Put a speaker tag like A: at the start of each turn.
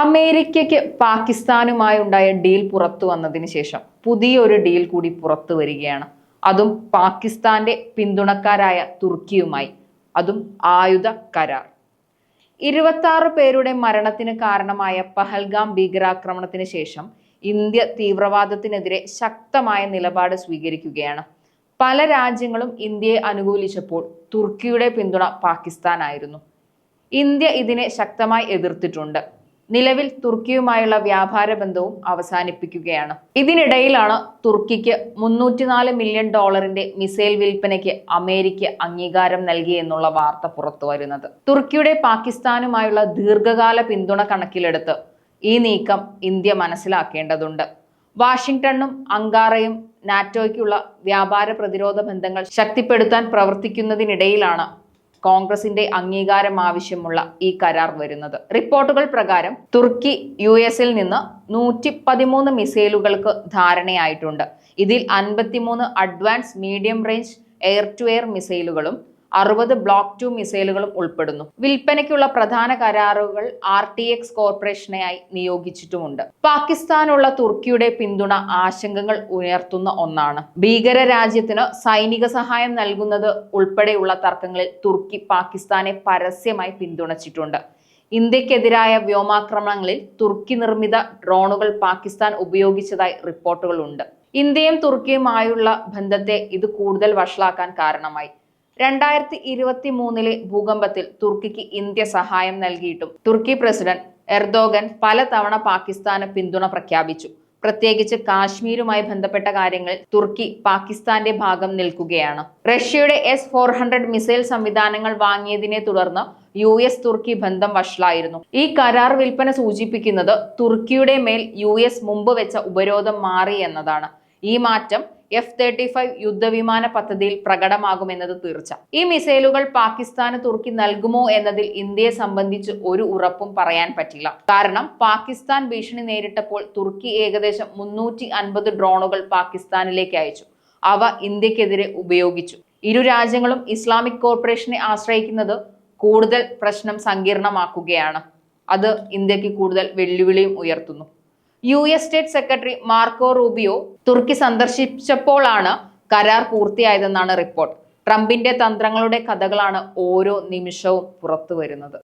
A: അമേരിക്കയ്ക്ക് പാകിസ്ഥാനുമായി ഉണ്ടായ ഡീൽ പുറത്തു വന്നതിന് ശേഷം പുതിയൊരു ഡീൽ കൂടി പുറത്തു വരികയാണ്. അതും പാകിസ്ഥാന്റെ പിന്തുണക്കാരായ തുർക്കിയുമായി. അതും ആയുധ കരാർ. ഇരുപത്തി പേരുടെ മരണത്തിന് കാരണമായ പഹൽഗാം ഭീകരാക്രമണത്തിന് ശേഷം ഇന്ത്യ തീവ്രവാദത്തിനെതിരെ ശക്തമായ നിലപാട് സ്വീകരിക്കുകയാണ്. പല രാജ്യങ്ങളും ഇന്ത്യയെ അനുകൂലിച്ചപ്പോൾ തുർക്കിയുടെ പിന്തുണ പാകിസ്ഥാനായിരുന്നു. ഇന്ത്യ ഇതിനെ ശക്തമായി എതിർത്തിട്ടുണ്ട്. നിലവിൽ തുർക്കിയുമായുള്ള വ്യാപാര ബന്ധവും അവസാനിപ്പിക്കുകയാണ്. ഇതിനിടയിലാണ് തുർക്കിക്ക് മുന്നൂറ്റിനാല് മില്യൺ ഡോളറിന്റെ മിസൈൽ വിൽപ്പനയ്ക്ക് അമേരിക്ക അംഗീകാരം നൽകി എന്നുള്ള വാർത്ത പുറത്തു വരുന്നത്. തുർക്കിയുടെ പാകിസ്ഥാനുമായുള്ള ദീർഘകാല പിന്തുണ കണക്കിലെടുത്ത് ഈ നീക്കം ഇന്ത്യ മനസ്സിലാക്കേണ്ടതുണ്ട്. വാഷിംഗ്ടണും അങ്കാറയും നാറ്റോയ്ക്കുള്ള വ്യാപാര പ്രതിരോധ ബന്ധങ്ങൾ ശക്തിപ്പെടുത്താൻ പ്രവർത്തിക്കുന്നതിനിടയിലാണ് കോൺഗ്രസിന്റെ അംഗീകാരം ആവശ്യമുള്ള ഈ കരാർ വരുന്നത്. റിപ്പോർട്ടുകൾ പ്രകാരം തുർക്കി യു എസിൽ നിന്ന് നൂറ്റി പതിമൂന്ന് മിസൈലുകൾക്ക് ധാരണയായിട്ടുണ്ട്. ഇതിൽ അൻപത്തിമൂന്ന് advance medium range air to air മിസൈലുകളും അറുപത് ബ്ലോക്ക് ടു മിസൈലുകളും ഉൾപ്പെടുന്നു. വിൽപ്പനയ്ക്കുള്ള പ്രധാന കരാറുകൾ ആർ ടി എക്സ് കോർപ്പറേഷനെയായി നിയോഗിച്ചിട്ടുമുണ്ട്. പാകിസ്ഥാനുള്ള തുർക്കിയുടെ പിന്തുണ ആശങ്കകൾ ഉയർത്തുന്ന ഒന്നാണ്. ഭീകര രാജ്യത്തിന് സൈനിക സഹായം നൽകുന്നത് ഉൾപ്പെടെയുള്ള തർക്കങ്ങളിൽ തുർക്കി പാകിസ്ഥാനെ പരസ്യമായി പിന്തുണച്ചിട്ടുണ്ട്. ഇന്ത്യക്കെതിരായ വ്യോമാക്രമണങ്ങളിൽ തുർക്കി നിർമ്മിത ഡ്രോണുകൾ പാകിസ്ഥാൻ ഉപയോഗിച്ചതായി റിപ്പോർട്ടുകളുണ്ട്. ഇന്ത്യയും തുർക്കിയുമായുള്ള ബന്ധത്തെ ഇത് കൂടുതൽ വഷളാക്കാൻ കാരണമായി. രണ്ടായിരത്തി ഇരുപത്തി മൂന്നിലെ ഭൂകമ്പത്തിൽ തുർക്കിക്ക് ഇന്ത്യ സഹായം നൽകിയിട്ടും തുർക്കി പ്രസിഡന്റ് എർദോഗൻ പലതവണ പാകിസ്ഥാന് പിന്തുണ പ്രഖ്യാപിച്ചു. പ്രത്യേകിച്ച് കാശ്മീരുമായി ബന്ധപ്പെട്ട കാര്യങ്ങൾ തുർക്കി പാകിസ്ഥാന്റെ ഭാഗം നിൽക്കുകയാണ്. റഷ്യയുടെ എസ് ഫോർ ഹൺഡ്രഡ് മിസൈൽ സംവിധാനങ്ങൾ വാങ്ങിയതിനെ തുടർന്ന് യു എസ് തുർക്കി ബന്ധം വഷളായിരുന്നു. ഈ കരാർ വിൽപ്പന സൂചിപ്പിക്കുന്നത് തുർക്കിയുടെ മേൽ യു എസ് മുമ്പ് വെച്ച ഉപരോധം മാറി എന്നതാണ്. ഈ മാറ്റം എഫ് തേർട്ടി ഫൈവ് യുദ്ധവിമാന പദ്ധതിയിൽ പ്രകടമാകുമെന്നത് തീർച്ച. ഈ മിസൈലുകൾ പാകിസ്ഥാന് തുർക്കി നൽകുമോ എന്നതിൽ ഇന്ത്യയെ സംബന്ധിച്ച് ഒരു ഉറപ്പും പറയാൻ പറ്റില്ല. കാരണം പാകിസ്ഥാൻ ഭീഷണി നേരിട്ടപ്പോൾ തുർക്കി ഏകദേശം മുന്നൂറ്റി അൻപത് ഡ്രോണുകൾ പാകിസ്ഥാനിലേക്ക് അയച്ചു. അവ ഇന്ത്യക്കെതിരെ ഉപയോഗിച്ചു. ഇരു രാജ്യങ്ങളും ഇസ്ലാമിക് കോർപ്പറേഷനെ ആശ്രയിക്കുന്നത് കൂടുതൽ പ്രശ്നം സങ്കീർണമാക്കുകയാണ്. അത് ഇന്ത്യയ്ക്ക് കൂടുതൽ വെല്ലുവിളിയും ഉയർത്തുന്നു. U S state secretary Marco Rubio തുർക്കി സന്ദർശിച്ചപ്പോഴാണ് കരാർ പൂർത്തിയായതെന്നാണ് റിപ്പോർട്ട്. ട്രംപിന്റെ തന്ത്രങ്ങളുടെ കഥകളാണ് ഓരോ നിമിഷവും പുറത്തു വരുന്നത്